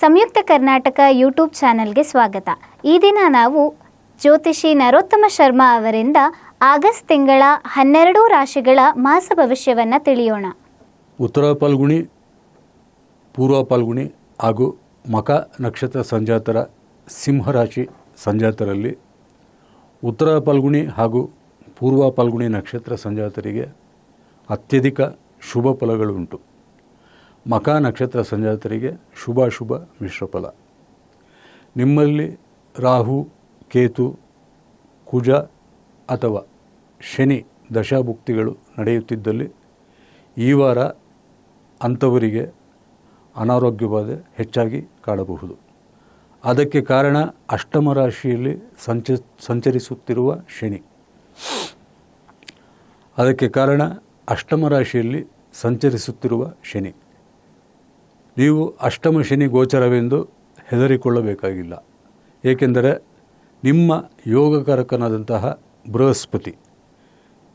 ಸಂಯುಕ್ತ Karnataka YouTube ಚಾನೆಲ್ಗೆ ಸ್ವಾಗತ. ಈ ದಿನ ನಾವು ಜ್ಯೋತಿಷಿ ನರೋತ್ತಮ ಶರ್ಮಾ ಅವರಿಂದ ಆಗಸ್ಟ್ ತಿಂಗಳ ಹನ್ನೆರಡು ರಾಶಿಗಳ ಮಾಸ ಭವಿಷ್ಯವನ್ನು ತಿಳಿಯೋಣ. ಉತ್ತರ ಪಾಲ್ಗುಣಿ, ಪೂರ್ವ ಪಾಲ್ಗುಣಿ ಹಾಗೂ ಮಕ ನಕ್ಷತ್ರ ಸಂಜಾತರ ಸಿಂಹರಾಶಿ ಸಂಜಾತರಲ್ಲಿ ಉತ್ತರ ಪಾಲ್ಗುಣಿ ಹಾಗೂ ಪೂರ್ವ ಪಾಲ್ಗುಣಿ ನಕ್ಷತ್ರ ಸಂಜಾತರಿಗೆ ಅತ್ಯಧಿಕ ಶುಭ ಫಲಗಳು ಉಂಟು ಮಕ ನಕ್ಷತ್ರ ಸಂಜಾತರಿಗೆ ಶುಭಾಶುಭ ಶುಭ ಮಿಶ್ರಫಲ ನಿಮ್ಮಲ್ಲಿ ರಾಹು, ಕೇತು, ಕುಜ ಅಥವಾ ಶನಿ ದಶಾಭುಕ್ತಿಗಳು ನಡೆಯುತ್ತಿದ್ದಲ್ಲಿ ಈ ವಾರ ಅಂಥವರಿಗೆ ಅನಾರೋಗ್ಯ ಬಾಧೆ ಹೆಚ್ಚಾಗಿ ಕಾಡಬಹುದು. ಅದಕ್ಕೆ ಕಾರಣ ಅಷ್ಟಮ ರಾಶಿಯಲ್ಲಿ ಸಂಚ, ಸಂಚರಿಸುತ್ತಿರುವ ಶನಿ. ಅದಕ್ಕೆ ಕಾರಣ ಅಷ್ಟಮ ರಾಶಿಯಲ್ಲಿ ಸಂಚರಿಸುತ್ತಿರುವ ಶನಿ. ನೀವು ಅಷ್ಟಮ ಶನಿ ಗೋಚರವೆಂದು ಹೆದರಿಕೊಳ್ಳಬೇಕಾಗಿಲ್ಲ. ಏಕೆಂದರೆ ನಿಮ್ಮ ಯೋಗಕಾರಕನಾದಂತಹ ಬೃಹಸ್ಪತಿ,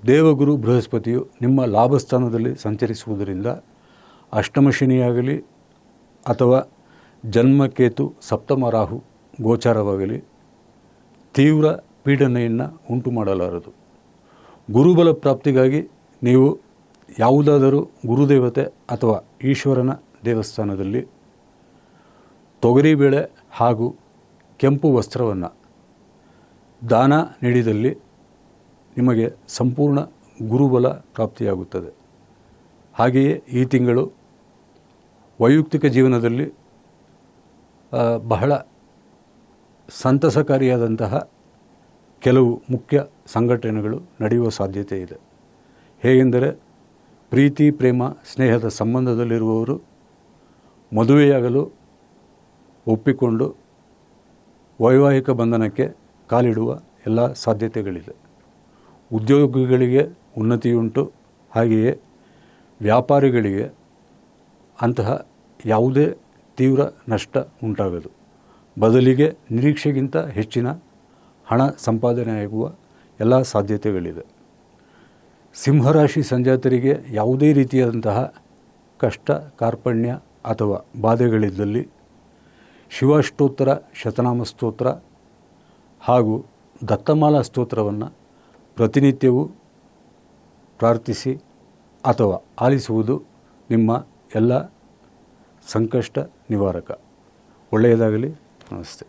ದೇವಗುರು ಬೃಹಸ್ಪತಿಯು ನಿಮ್ಮ ಲಾಭಸ್ಥಾನದಲ್ಲಿ ಸಂಚರಿಸುವುದರಿಂದ ಅಷ್ಟಮ ಶನಿಯಾಗಲಿ ಅಥವಾ ಜನ್ಮಕೇತು ಸಪ್ತಮ ರಾಹು ಗೋಚಾರವಾಗಲಿ ತೀವ್ರ ಪೀಡನೆಯನ್ನು ಉಂಟು ಮಾಡಲಾರದು ಗುರುಬಲ ಪ್ರಾಪ್ತಿಗಾಗಿ ನೀವು ಯಾವುದಾದರೂ ಗುರುದೇವತೆ ಅಥವಾ ಈಶ್ವರನ ದೇವಸ್ಥಾನದಲ್ಲಿ ತೊಗರಿಬೇಳೆ ಹಾಗೂ ಕೆಂಪು ವಸ್ತ್ರವನ್ನು ದಾನ ನೀಡಿದಲ್ಲಿ ನಿಮಗೆ ಸಂಪೂರ್ಣ ಗುರುಬಲ ಪ್ರಾಪ್ತಿಯಾಗುತ್ತದೆ. ಹಾಗೆಯೇ ಈ ತಿಂಗಳು ವೈಯಕ್ತಿಕ ಜೀವನದಲ್ಲಿ ಬಹಳ ಸಂತಸಕಾರಿಯಾದಂತಹ ಕೆಲವು ಮುಖ್ಯ ಸಂಘಟನೆಗಳು ನಡೆಯುವ ಸಾಧ್ಯತೆ ಇದೆ. ಹೇಗೆಂದರೆ, ಪ್ರೀತಿ, ಪ್ರೇಮ, ಸ್ನೇಹದ ಸಂಬಂಧದಲ್ಲಿರುವವರು ಮದುವೆಯಾಗಲು ಒಪ್ಪಿಕೊಂಡು ವೈವಾಹಿಕ ಬಂಧನಕ್ಕೆ ಕಾಲಿಡುವ ಎಲ್ಲ ಸಾಧ್ಯತೆಗಳಿದೆ. ಉದ್ಯೋಗಿಗಳಿಗೆ ಉನ್ನತಿಯುಂಟು. ಹಾಗೆಯೇ ವ್ಯಾಪಾರಿಗಳಿಗೆ ಅಂತಹ ಯಾವುದೇ ತೀವ್ರ ನಷ್ಟ ಉಂಟಾಗದು. ಬದಲಿಗೆ ನಿರೀಕ್ಷೆಗಿಂತ ಹೆಚ್ಚಿನ ಹಣ ಸಂಪಾದನೆಯಾಗುವ ಎಲ್ಲ ಸಾಧ್ಯತೆಗಳಿದೆ. ಸಿಂಹರಾಶಿ ಸಂಜಾತರಿಗೆ ಯಾವುದೇ ರೀತಿಯಾದಂತಹ ಕಷ್ಟ, ಕಾರ್ಪಣ್ಯ ಅಥವಾ ಬಾಧೆಗಳಿದ್ದಲ್ಲಿ ಶಿವಾಷ್ಟೋತ್ತರ ಶತನಾಮ ಸ್ತೋತ್ರ ಹಾಗೂ ದತ್ತಮಾಲಾ ಸ್ತೋತ್ರವನ್ನು ಪ್ರತಿನಿತ್ಯವೂ ಪ್ರಾರ್ಥಿಸಿ ಅಥವಾ ಆಲಿಸುವುದು ನಿಮ್ಮ ಎಲ್ಲ ಸಂಕಷ್ಟ ನಿವಾರಕ. ಒಳ್ಳೆಯದಾಗಲಿ. ನಮಸ್ತೆ.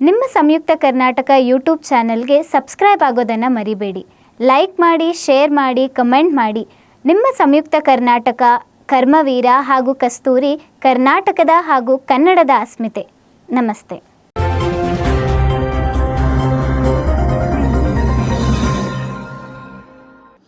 ನಿಮ್ಮ ಸಂಯುಕ್ತ ಕರ್ನಾಟಕ ಯೂಟ್ಯೂಬ್ ಚಾನಲ್ಗೆ ಸಬ್ಸ್ಕ್ರೈಬ್ ಆಗೋದನ್ನು ಮರಿಬೇಡಿ. ಲೈಕ್ ಮಾಡಿ, ಶೇರ್ ಮಾಡಿ, ಕಮೆಂಟ್ ಮಾಡಿ. ನಿಮ್ಮ ಸಂಯುಕ್ತ ಕರ್ನಾಟಕ ಕರ್ಮವೀರ ಹಾಗೂ ಕಸ್ತೂರಿ ಕರ್ನಾಟಕದ ಹಾಗೂ ಕನ್ನಡದ ಅಸ್ಮಿತೆ. ನಮಸ್ತೆ.